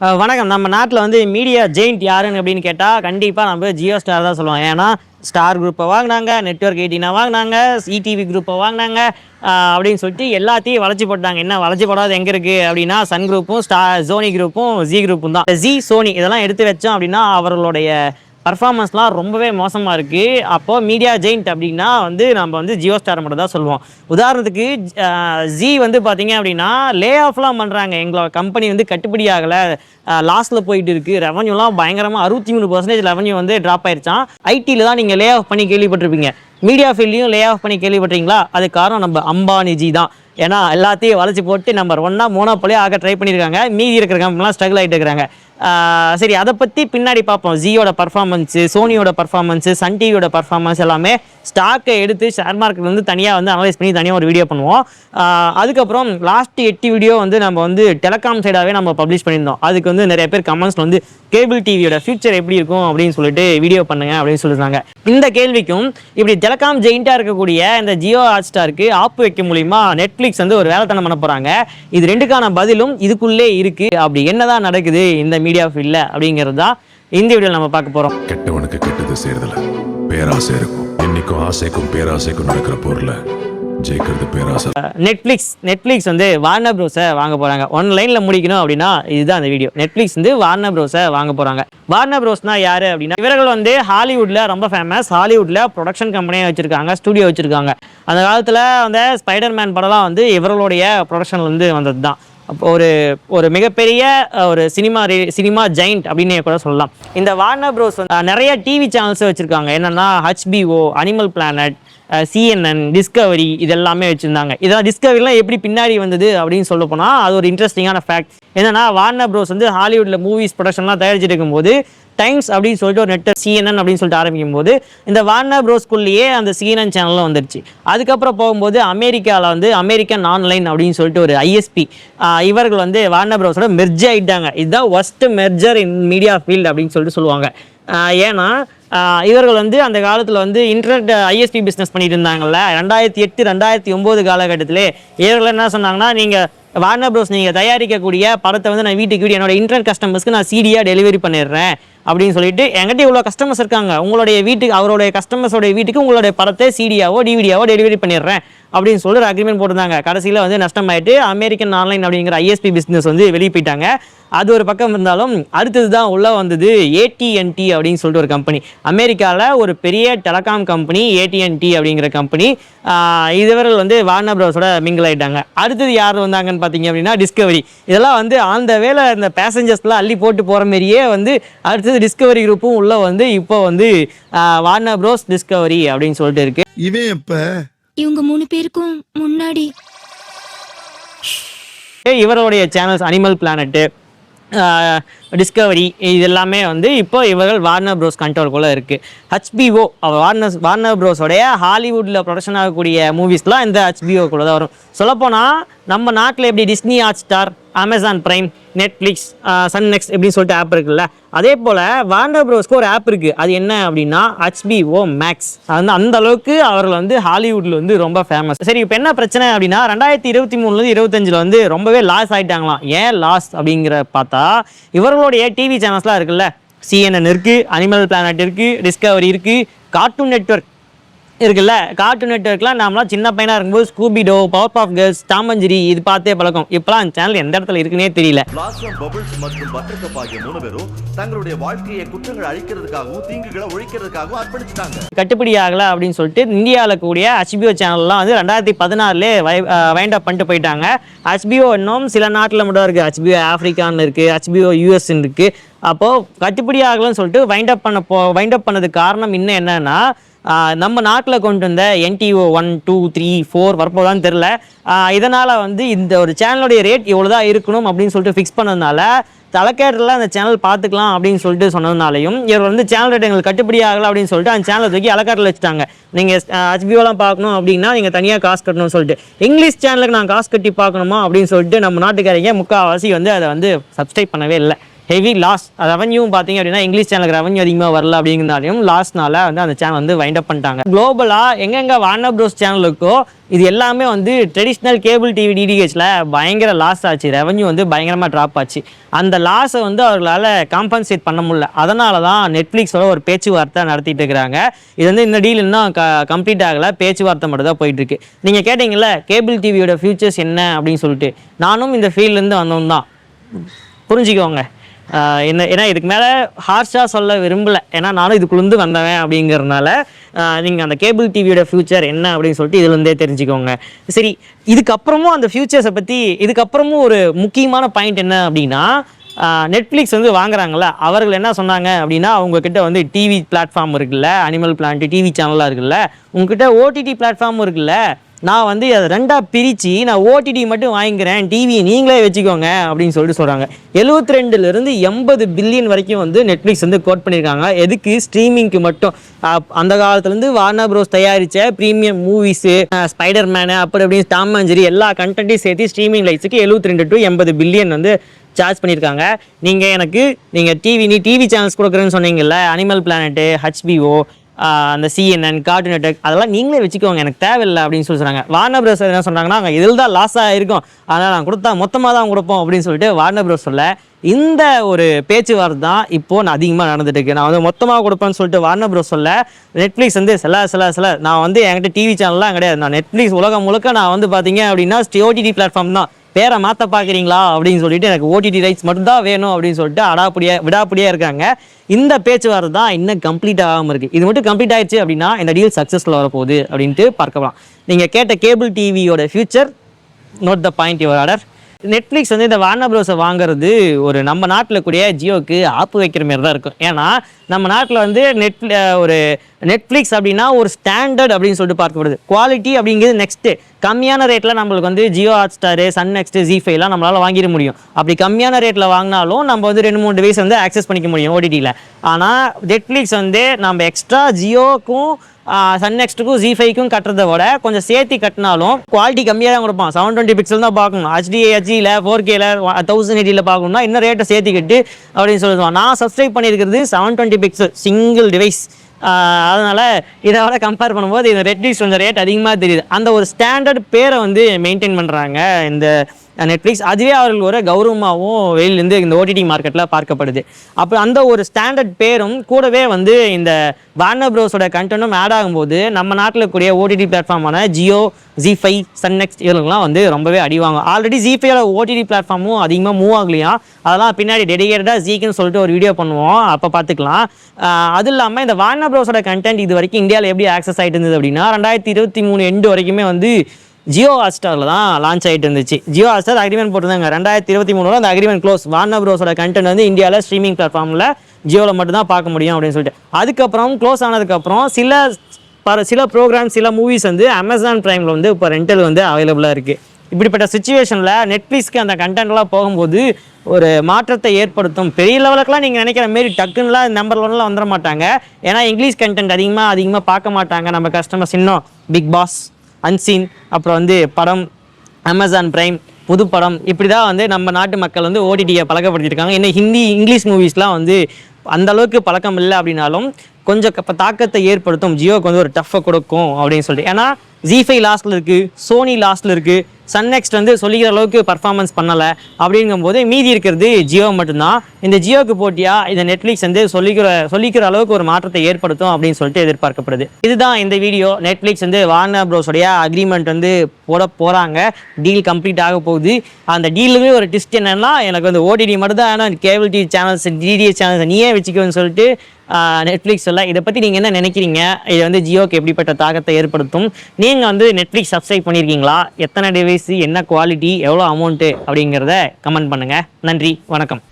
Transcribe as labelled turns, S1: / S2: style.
S1: வணக்கம். நம்ம நாட்டில் வந்து மீடியா ஜெயிண்ட் யாருன்னு அப்படின்னு கேட்டால் கண்டிப்பாக நம்ம ஜியோ ஸ்டார் தான் சொல்லுவோம் ஏன்னா ஸ்டார் குரூப்பை வாங்கினாங்க நெட்ஒர்க் எயிட்டினை வாங்கினாங்க சிடிவி குரூப்பை வாங்கினாங்க அப்படின்னு சொல்லிட்டு எல்லாத்தையும் வளர்ச்சி போட்டாங்க. என்ன வளர்ச்சி போடாது எங்கே இருக்குது அப்படின்னா சன் குரூப்பும் ஸ்டா சோனி குரூப்பும் ஜி குரூப்பும் தான். ஜி சோனி இதெல்லாம் எடுத்து வச்சோம் அப்படின்னா அவர்களுடைய பர்ஃபார்மன்ஸ்லாம் ரொம்பவே மோசமாக இருக்குது அப்போது மீடியா ஜெயிண்ட் அப்படின்னா வந்து நம்ம வந்து ஜியோ ஸ்டார் மட்டும் தான் சொல்லுவோம். உதாரணத்துக்கு ஜி வந்து பார்த்தீங்க அப்படின்னா லே ஆஃப்லாம் பண்ணுறாங்க எங்களோட கம்பெனி வந்து கட்டுப்படி ஆகலை. லாஸ்ட்டில் போயிட்டு இருக்குது ரெவன்யூலாம் பயங்கரமாக அறுபத்தி மூணு பர்சன்டேஜ் ரெவன்யூ வந்து ட்ராப் ஆயிடுச்சான் ஐடியில் தான் நீங்கள் லே ஆஃப் பண்ணி கேள்விப்பட்டிருப்பீங்க. மீடியா ஃபீல்ட்லையும் லே ஆஃப் பண்ணி கேள்விப்பட்டீங்களா அது காரணம் நம்ம அம்பானிஜி தான். ஏன்னா எல்லாத்தையும் வளைச்சி போட்டு நம்பர் ஒன்னாக மோனோப்போலியே ஆக ட்ரை பண்ணியிருக்காங்க மீதி இருக்கிற கம்பெனிலாம் ஸ்ட்ரகிள் ஆகிட்டு இருக்கிறாங்க. சரி அதை பற்றி பின்னாடி பார்ப்போம் ஜியோட பர்ஃபார்மன்ஸு சோனியோட பர்ஃபார்மன்ஸு சன் டிவியோட பர்ஃபார்மன்ஸ் எல்லாமே ஸ்டாக்கை எடுத்து ஷேர் மார்க்கெட் வந்து தனியாக வந்து அனலைஸ் பண்ணி தனியாக ஒரு வீடியோ பண்ணுவோம். அதுக்கப்புறம் லாஸ்ட் எட்டு வீடியோ வந்து நம்ம வந்து டெலகாம் சைடாகவே நம்ம பப்ளிஷ் பண்ணியிருந்தோம். அதுக்கு வந்து நிறைய பேர் கமெண்ட்ஸில் வந்து கேபிள் டிவியோட ஃபியூச்சர் எப்படி இருக்கும் அப்படின்னு சொல்லிட்டு வீடியோ பண்ணுங்க அப்படின்னு சொல்லியிருந்தாங்க. இந்த கேள்விக்கும் இப்படி டெலகாம் ஜெயிண்ட்டாக இருக்கக்கூடிய இந்த ஜியோ ஹாட் ஸ்டாருக்கு ஆப்பு வைக்க மூலிமா நெட்ஃப்ளிக்ஸ் வந்து ஒரு வேலைத்தனம் பண்ண போகிறாங்க இது ரெண்டுக்கான பதிலும் இதுக்குள்ளே இருக்குது அப்படி என்னதான் நடக்குது? இந்த மீடியா ஃபீல்டில் அப்படிங்கிறது தான் இந்த வீடியோவில் நம்ம பார்க்க போகிறோம்
S2: கெட்டவனுக்கு கெட்டது சேருதல பேராசை இருக்கும். என்னைக்கும் ஆசைக்கும் பேராசைக்கும் நடக்கிற போர்ல ஜெயிக்கிறது பேராசை.
S1: நெட்ஃப்ளிக்ஸ் நெட்ஃப்ளிக்ஸ் வந்து வார்னர் ப்ரோஸை வாங்க போகிறாங்க ஒன் லைனில் முடிக்கணும் அப்படின்னா இதுதான் அந்த வீடியோ நெட்ஃப்ளிக்ஸ் வந்து வார்னர் ப்ரோஸை வாங்க போகிறாங்க வார்னர் ப்ரோஸ்னா யார் அப்படின்னா இவர்கள் வந்து ஹாலிவுட்டில் ரொம்ப ஃபேமஸ் ஹாலிவுட்டில் ப்ரொடக்ஷன் கம்பெனியாக வச்சுருக்காங்க ஸ்டுடியோ வச்சுருக்காங்க. அந்த காலத்தில் அந்த ஸ்பைடர்மேன் படம்லாம் வந்து இவர்களுடைய ப்ரொடக்ஷன்ல இருந்து வந்தது தான் அப்போ ஒரு ஒரு மிகப்பெரிய ஒரு சினிமா சினிமா ஜெயிண்ட் அப்படின்னு கூட சொல்லலாம். இந்த வார்னர் ப்ரோஸ் வந்து நிறைய டிவி சேனல்ஸ் வச்சுருக்காங்க. என்னென்னா HBO animal planet CNN discovery இதெல்லாமே வச்சுருந்தாங்க. இதெல்லாம் டிஸ்கவரிலாம் எப்படி பின்னாடி வந்தது அப்படின்னு சொல்ல போனால் அது ஒரு இன்ட்ரெஸ்டிங்கான ஃபேக்ட் என்னென்னா வார்னர் ப்ரோஸ் வந்து ஹாலிவுட்டில் மூவிஸ் ப்ரொடக்ஷன்லாம் தயாரிச்சுட்டு இருக்கும்போது டைம்ஸ் அப்படின்னு சொல்லிட்டு ஒரு நெட் சிஎன்என் அப்படின்னு சொல்லிட்டு ஆரம்பிக்கும் போது இந்த வார்னர் ப்ரோஸ்குள்ளேயே அந்த சிஎன்என் சேனலும் வந்துருச்சு. அதுக்கப்புறம் போகும்போது அமெரிக்காவில் வந்து அமெரிக்கன் ஆன்லைன் அப்படின்னு சொல்லிட்டு ஒரு ஐஎஸ்பி இவர்கள் வந்து வார்னர் ப்ரோஸோட மெர்ஜ் ஆகிட்டாங்க இதுதான் worst merger in media field அப்படின்னு சொல்லிட்டு சொல்லுவாங்க. ஏன்னா இவர்கள் வந்து அந்த காலத்தில் வந்து இன்டர்நெட் ஐஎஸ்பி பிஸ்னஸ் பண்ணிட்டு இருந்தாங்கல்ல. ரெண்டாயிரத்தி எட்டு ரெண்டாயிரத்தி ஒம்பது காலகட்டத்திலே இவர்கள் என்ன சொன்னாங்கன்னா நீங்கள் வார்னர் ப்ரோஸ் நீங்கள் தயாரிக்கக்கூடிய படத்தை வந்து நான் வீட்டுக்கு வீடு என்னோட இன்டர்நெட் கஸ்டமர்ஸ்க்கு நான் சீடியாக டெலிவரி பண்ணிடுறேன் அப்படின்னு சொல்லிட்டு என்கிட்ட இவ்வளோ கஸ்டமர்ஸ் இருக்காங்க. உங்களுடைய வீட்டுக்கு அவருடைய கஸ்டமர்ஸோடைய வீட்டுக்கு உங்களுடைய படத்தை சீடியாவோ டிவிடியாவோ டெலிவரி பண்ணிடுறேன். அப்படின்னு சொல்லி ஒரு அக்ரிமெண்ட் போட்டிருந்தாங்க. கடைசியில் வந்து நஷ்டமாயிட்டு அமெரிக்கன் ஆன்லைன் அப்படிங்கிற ஐஎஸ்பி பிஸ்னஸ் வந்து வெளியே போயிட்டாங்க. அது ஒரு பக்கம் இருந்தாலும் அடுத்தது தான் உள்ளே வந்தது ஏடிஎன்டி அப்படின்னு சொல்லிட்டு ஒரு கம்பெனி அமெரிக்காவில் ஒரு பெரிய டெலகாம் கம்பெனி ஏடிஎன்டி அப்படிங்கிற கம்பெனி இதுவர்கள் வந்து வார்னர் ப்ரௌஸோட மிங்கிள் ஆகிட்டாங்க அடுத்தது யார் வந்தாங்கன்னு பார்த்தீங்க அப்படின்னா டிஸ்கவரி இதெல்லாம் வந்து அந்த வேலை இந்த பேசஞ்சர்ஸ்லாம் அள்ளி போட்டு போகிற மாதிரியே வந்து அடுத்தது டிஸ்கவரி குரூப்பும் உள்ளே வந்து இப்போ வந்து வார்னர் ப்ரோஸ் டிஸ்கவரி அப்படின்னு சொல்லிட்டு இருக்கு.
S3: இவன் இப்போ
S4: இவங்க மூணு பேருக்கும் முன்னாடி.
S1: இவருடைய சேனல்ஸ் அனிமல் பிளானட்டு டிஸ்கவரி இது எல்லாமே வந்து இப்போ இவர்கள் வார்னர் ப்ரோஸ் கண்ட்ரோல்குள்ளே இருக்குது ஹச்பிஓ வார்னர் வார்னர் ப்ரோஸோடைய ஹாலிவுட்டில் ப்ரொடக்ஷன் ஆகக்கூடிய மூவிஸ்லாம் இந்த ஹச்பிஓக்குள்ளே தான் வரும். சொல்லப்போனால் நம்ம நாட்டில் எப்படி Disney Hotstar Amazon Prime Netflix Sun next எப்படின்னு சொல்லிட்டு ஆப் இருக்குல்ல. அதே போல் வாண்டர் ப்ரோஸ்க்கு ஒரு ஆப் இருக்குது அது என்ன அப்படின்னா ஹச்பிஓ மேக்ஸ் அது வந்து அந்த அளவுக்கு அவர்கள் வந்து ஹாலிவுட்டில் வந்து ரொம்ப ஃபேமஸ் சரி இப்போ என்ன பிரச்சனை அப்படின்னா ரெண்டாயிரத்தி இருபத்தி மூணுலேருந்து இருபத்தஞ்சில் வந்து ரொம்பவே லாஸ் ஆகிட்டாங்களாம் ஏன் லாஸ் அப்படிங்கிற பார்த்தா இவர்களுடைய டிவி சேனல்ஸ்லாம் இருக்குல்ல. சிஎன்என் இருக்குது அனிமல் பிளானட் இருக்குது டிஸ்கவரி இருக்குது கார்ட்டூன் நெட்வொர்க் இருக்குல்ல? கார்ட்டூன் நெட்ஒர்க்லாம் நாமலாம் சின்ன பையனாக இருக்கும்போது Scooby Doo Powerpuff Girls Tom and Jerry இது பார்த்தே பழக்கம். இப்போலாம் அந்த சேனல் எந்த இடத்துல இருக்குன்னே தெரியல.
S5: பபிள்ஸ் மற்றும் பட்டர்கப் ஆகிய மூணு பேரும் தங்களுடைய வாழ்க்கையை குற்றங்களை அழிக்கிறதுக்காகவும் தீங்குகளை ஒழிக்கிறதுக்காகவும் அர்ப்பணிச்சிட்டாங்க.
S1: கட்டுப்படி ஆகலை அப்படின்னு சொல்லிட்டு இந்தியாவில் கூடிய ஹச்பிஓ சேனல்லாம் வந்து ரெண்டாயிரத்தி பதினாறுலே வைண்ட் அப் பண்ணிட்டு போயிட்டாங்க. ஹச்பிஓ இன்னும் சில நாட்டில் மட்டும் இருக்குது ஹச்பிஓ ஆஃப்ரிக்கான்னு இருக்குது ஹச்பிஓ யூஎஸ்ன்னு இருக்குது அப்போது கட்டுப்படி ஆகலைன்னு சொல்லிட்டு வைண்ட் அப் பண்ண போ வைண்ட் அப் பண்ணதுக்கு காரணம் இன்னும் என்னன்னா நம்ம நாட்டில் கொண்டு வந்த NTO one two three four வரப்போதான்னு தெரில இதனால் வந்து இந்த ஒரு சேனலுடைய ரேட் இவ்வளோ தான் இருக்கணும் அப்படின்னு சொல்லிட்டு ஃபிக்ஸ் பண்ணதுனால தலைக்கேட்டில் அந்த சேனல் பார்த்துக்கலாம் அப்படின்னு சொல்லிட்டு சொன்னதுனாலையும் இவர் வந்து சேனல் ரேட் எங்களுக்கு கட்டுப்படி ஆகலை அப்படின்னு சொல்லிட்டு அந்த சேனலை தூக்கி அலக்காட்டில் வச்சுட்டாங்க. நீங்கள் ஹச்பிஓலாம் பார்க்கணும் அப்படின்னா நீங்கள் தனியாக காசு கட்டணும்னு சொல்லிட்டு. இங்கிலீஷ் சேனலுக்கு நான் காசு கட்டி பார்க்கணுமா அப்படின்னு சொல்லிட்டு நம்ம நாட்டுக்காரங்க முக்கால்வாசி வந்து அதை வந்து சப்ஸ்கிரைப் பண்ணவே இல்லை. ஹெவி லாஸ் ரெவன்யூ பார்த்தீங்க அப்படின்னா இங்கிலீஷ் சேனலுக்கு ரெவன்யூ அதிகமாக வரல அப்படிங்கிறனாலையும் லாஸ்னால வந்து அந்த சேனல் வந்து வைண்ட் அப் பண்ணிட்டாங்க. குளோபலாக எங்கெங்க வார்னர் ப்ரோஸ் சேனலுக்கோ இது எல்லாமே வந்து ட்ரெடிஷ்னல் கேபிள் டிவி டிடிஹெச்சில் பயங்கர லாஸ் ஆச்சு. ரெவன்யூ வந்து பயங்கரமாக ட்ராப் ஆச்சு. அந்த லாஸை வந்து அவர்களால் காம்பன்சேட் பண்ண முடியல. அதனால தான் நெட்ஃப்ளிக்ஸோட ஒரு பேச்சுவார்த்தை நடத்திட்டு இருக்கிறாங்க. இது வந்து இந்த டீல் இன்னும் க கம்ப்ளீட் ஆகலை. பேச்சுவார்த்தை மட்டும் தான் போயிட்டுருக்கு நீங்கள் கேட்டிங்கல்ல கேபிள் டிவியோட ஃபியூச்சர்ஸ் என்ன அப்படின்னு சொல்லிட்டு. நானும் இந்த ஃபீல்ட்லேருந்து வந்தவன் தான் புரிஞ்சுக்கோங்க. என்ன ஏன்னா இதுக்கு மேலே ஹார்ஷாக சொல்ல விரும்பல. ஏன்னா நானும் இதுக்குள்ளேருந்து வந்தவன் அப்படிங்கிறதுனால நீங்கள் அந்த கேபிள் டிவியோட ஃப்யூச்சர் என்ன அப்படின்னு சொல்லிட்டு இதுலேருந்தே தெரிஞ்சுக்கோங்க. சரி இதுக்கப்புறமும் அந்த ஃப்யூச்சர்ஸை பற்றி இதுக்கப்புறமும் ஒரு முக்கியமான பாயிண்ட் என்ன அப்படின்னா நெட்ஃப்ளிக்ஸ் வந்து வாங்குறாங்கல்ல அவர்கள் என்ன சொன்னாங்க அப்படின்னா அவங்கக்கிட்ட வந்து டிவி பிளாட்ஃபார்ம் இருக்குல்ல அனிமல் பிளான்ட் டிவி சேனலாக இருக்குல்ல உங்ககிட்ட ஓடிடி பிளாட்ஃபார்ம் இருக்குல்ல நான் வந்து அதை ரெண்டாக பிரித்து நான் ஓடிடி மட்டும் வாங்கிக்கிறேன். டிவி நீங்களே வச்சுக்கோங்க அப்படின்னு சொல்லிட்டு சொல்கிறாங்க எழுபத்தி ரெண்டுலேருந்து எண்பது பில்லியன் வரைக்கும் வந்து நெட்ஃப்ளிக்ஸ் வந்து கோட் பண்ணியிருக்காங்க. எதுக்கு? ஸ்ட்ரீமிங்க்கு மட்டும். அந்த காலத்துலேருந்து வார்னர் ப்ரோஸ் தயாரித்த ப்ரீமியம் மூவிஸு ஸ்பைடர் மேனு அப்படி அப்படின்னு டாம் அஞ்சரி எல்லா கண்டென்ட்டையும் சேர்த்து ஸ்ட்ரீமிங் லைட்ஸுக்கு எழுபத்தி ரெண்டு டு எண்பது பில்லியன் வந்து சார்ஜ் பண்ணியிருக்காங்க. நீங்கள் எனக்கு நீங்கள் டிவி நீ டிவி சேனல்ஸ் கொடுக்குறேன்னு சொன்னீங்கல்ல அனிமல் பிளானட்டு ஹச்பிஓ அந்த சிஎன்என் கார்ட்டூன் நெட்ஒர்க் அதெல்லாம் நீங்களே வச்சுக்கோங்க எனக்கு தேவையில்லை அப்படின்னு சொல்லி சொன்னாங்க. வார்னர் ப்ரோஸ் என்ன சொன்னாங்கன்னா அவங்க இதில் தான் லாஸ் ஆகிருக்கும் அதனால் நான் கொடுத்தா மொத்தமாக தான் கொடுப்போம் அப்படின்னு சொல்லிட்டு வார்னர் ப்ரோஸ் சொல்ல இந்த ஒரு பேச்சுவார்த்தை தான் இப்போ நான் அதிகமாக நடந்துட்டு இருக்கு. நான் வந்து மொத்தமாக கொடுப்பேன்னு சொல்லிட்டு வார்னர் ப்ரோஸ் சொல்ல நெட்ஃப்ளிக்ஸ் வந்து சில சில சில நான் வந்து என்கிட்ட டிவி சேனல்லாம் கிடையாது. நான் நெட்ஃப்ளிக்ஸ் உலகம் முழுக்க நான் வந்து பார்த்தீங்க அப்படின்னா ஓடிடி பிளாட்ஃபார்ம் தான். பேரை மாற்ற பார்க்குறீங்களா அப்படின்னு சொல்லிட்டு எனக்கு ஓடிடி ரைட்ஸ் மட்டும்தான் வேணும் அப்படின்னு சொல்லிட்டு அடாப்படியாக விடாப்படியாக இருக்காங்க. இந்த பேச்சுவார்த்தை தான் இன்னும் கம்ப்ளீட் ஆகாமல் இருக்குது இது மட்டும் கம்ப்ளீட் ஆயிடுச்சு அப்படின்னா இந்த டீல் சக்ஸஸ்ஃபுல் வரப்போகுது அப்படின்ட்டு பார்க்கலாம் நீங்கள் கேட்ட கேபிள் டிவியோட future note the point your order Netflix வந்து இந்த வார்னர் ப்ரோஸை வாங்குறது ஒரு நம்ம நாட்டில் கூடிய ஜியோக்கு ஆப்பு வைக்கிற மாதிரி தான் இருக்கும். ஏன்னா நம்ம நாட்டில் வந்து நெட் ஒரு நெட்ஃப்ளிக்ஸ் அப்படின்னா ஒரு ஸ்டாண்டர்ட் அப்படின்னு சொல்லிட்டு பார்க்கப்படுது. குவாலிட்டி அப்படிங்கிறது நெக்ஸ்ட்டு கம்மியான ரேட்டில் நம்மளுக்கு வந்து Jio Hotstar Sun next Zee ஃபைலாம் நம்மளால் வாங்கிட முடியும். அப்படி கம்மியான ரேட்டில் வாங்கினாலும் நம்ம வந்து ரெண்டு மூணு டிவைஸ் வந்து ஆக்சஸ் பண்ணிக்க முடியும் ஓடிடியில் ஆனால் நெட்ஃப்ளிக்ஸ் வந்து நம்ம எக்ஸ்ட்ரா ஜியோக்கும் சன் நெக்ஸ்ட்டுக்கும் ஜி ஃபைவ்க்கும் கட்டுறத விட கொஞ்சம் சேர்த்து கட்டினாலும் குவாலிட்டி கம்மியாக தான் கொடுப்பான். செவன் டுவெண்ட்டி பிக்சல் தான் பார்க்கணும். ஹெச்டிஹெச்சியில் ஃபோர் கேல தௌசண்ட் எயிட்டியில் பார்க்கணும்னா இன்னும் ரேட்டை சேர்த்து கட்டு அப்படின்னு சொல்லுவான் நான் சப்ஸ்கிரைப் பண்ணியிருக்கிறது seven twenty pixel single device அதனால் இதை விட கம்பேர் பண்ணும்போது இந்த ரெட்ஃப்ளிக்ஸ் கொஞ்சம் ரேட் அதிகமாக தெரியுது. அந்த ஒரு ஸ்டாண்டர்ட் பேரை வந்து மெயின்டைன் பண்ணுறாங்க இந்த நெட்ஃப்ளிக்ஸ் அதுவே அவர்கள் ஒரு கௌரவமாகவும் வெளியிலேருந்து இந்த ஓடிடி மார்க்கெட்டில் பார்க்கப்படுது. அப்போ அந்த ஒரு ஸ்டாண்டர்ட் பேரும் கூடவே வந்து இந்த வார்னர் ப்ரோஸோட கண்டென்ட்டும் ஆட் ஆகும்போது நம்ம நாட்டில் கூடிய OTT பிளாட்ஃபார்மான Jio Zee five Sun next இவங்களுக்குலாம் வந்து ரொம்பவே அடிவாங்க ஆல்ரெடி ஜி ஃபைவோட ஓடிடி பிளாட்ஃபார்மும் அதிகமாக மூவ் ஆகலையா? அதெல்லாம் பின்னாடி டெடிகேட்டடாக ஜிக்குன்னு சொல்லிட்டு ஒரு வீடியோ பண்ணுவோம். அப்போ பார்த்துக்கலாம். அது இல்லாமல் இந்த வார்னர் ப்ரோஸோட கண்டென்ட் இது வரைக்கும் இந்தியாவில் எப்படி ஆக்சஸ் ஆகிட்டு இருந்தது அப்படின்னா ரெண்டாயிரத்தி இருபத்தி மூணு எண்டு வரைக்குமே வந்து ஜியோ ஹாட்ஸ்டாரில் தான் லான்ச் ஆகிட்டு இருந்துச்சு. ஜியோ ஹாட்ஸ்டார் அக்ரிமெண்ட் போட்டிருந்தாங்க. ரெண்டாயிரத்தி இருபத்தி மூணுல அந்த அக்ரிமெண்ட் க்ளோஸ் வார்னர் ப்ரோஸோட கண்டென்ட் வந்து இந்தியாவில் ஸ்ட்ரீமிங் பிளாட்ஃபார்மில் ஜியோவில் மட்டும் தான் பார்க்க முடியும் அப்படின்னு சொல்லிட்டு. அதுக்கப்புறம் க்ளோஸ் ஆனதுக்கப்புறம் சில பல சில ப்ரோக்ராம் சில மூவிஸ் வந்து அமேசான் ப்ரைமில் வந்து இப்போ ரெண்டல் வந்து அவைலபிளாக இருக்குது இப்படிப்பட்ட சுச்சுவேஷனில் நெட்ஃப்ளிக்ஸ்க்கு அந்த கண்டென்ட்லாம் போகும்போது ஒரு மாற்றத்தை ஏற்படுத்தும். பெரிய லெவலுக்குலாம் நீங்கள் நினைக்கிற மாரி டக்குன்னுலாம் நம்பர் ஒன்லாம் வந்துட மாட்டாங்க. ஏன்னா இங்கிலீஷ் கண்டென்ட் அதிகமாக அதிகமாக பார்க்க மாட்டாங்க நம்ம கஸ்டமர்ஸ் இன்னும். பிக் பாஸ் அன்சீன் அப்புறம் வந்து படம் அமேசான் பிரைம் புது படம் இப்படி தான் வந்து நம்ம நாட்டு மக்கள் வந்து ஓடிடியை பழக்கப்படுத்திருக்காங்க ஏன்னா ஹிந்தி இங்கிலீஷ் மூவிஸ்லாம் வந்து அந்த அளவுக்கு பழக்கம் இல்லை அப்படின்னாலும் கொஞ்சம் க- தாக்கத்தை ஏற்படுத்தும். ஜியோக்கு வந்து ஒரு டஃப்பை கொடுக்கும் அப்படின்னு சொல்லிட்டு. ஏன்னா ஜிஃபை லாஸ்ட்டில் இருக்குது சோனி லாஸ்ட்டில் இருக்குது சன் நெக்ஸ்ட் வந்து சொல்லிக்கிற அளவுக்கு பர்ஃபார்மன்ஸ் பண்ணலை அப்படிங்கும்போது மீதி இருக்கிறது ஜியோ மட்டும்தான். இந்த ஜியோக்கு போட்டியாக இந்த நெட்ஃப்ளிக்ஸ் வந்து சொல்லிக்கிற சொல்லிக்கிற அளவுக்கு ஒரு மாற்றத்தை ஏற்படுத்தும் அப்படின்னு சொல்லிட்டு எதிர்பார்க்கப்படுது. இதுதான் இந்த வீடியோ. நெட்ஃப்ளிக்ஸ் வந்து வார்னர் ப்ரோஸோடைய அக்ரிமெண்ட் வந்து போட போகிறாங்க டீல் கம்ப்ளீட் ஆக போகுது. அந்த டீலுமே ஒரு டிஸ்ட் என்னன்னா எனக்கு வந்து ஓடிடி மட்டும் தான் ஆனால் cable TV channels DTS channels நீயே வச்சுக்கோன்னு சொல்லிட்டு நெட்ஃப்ளிக்ஸ் சொல்ல இதை பற்றி நீங்கள் என்ன நினைக்கிறீங்க? இது வந்து ஜியோக்கு எப்படிப்பட்ட தாக்கத்தை ஏற்படுத்தும்? நீங்கள் வந்து நெட்ஃப்ளிக்ஸ் சப்ஸ்கிரைப் பண்ணியிருக்கீங்களா எத்தனை டிவைஸ் என்ன குவாலிட்டி எவ்வளோ அமௌண்ட்டு அப்படிங்கிறத கமெண்ட் பண்ணுங்கள் நன்றி வணக்கம்.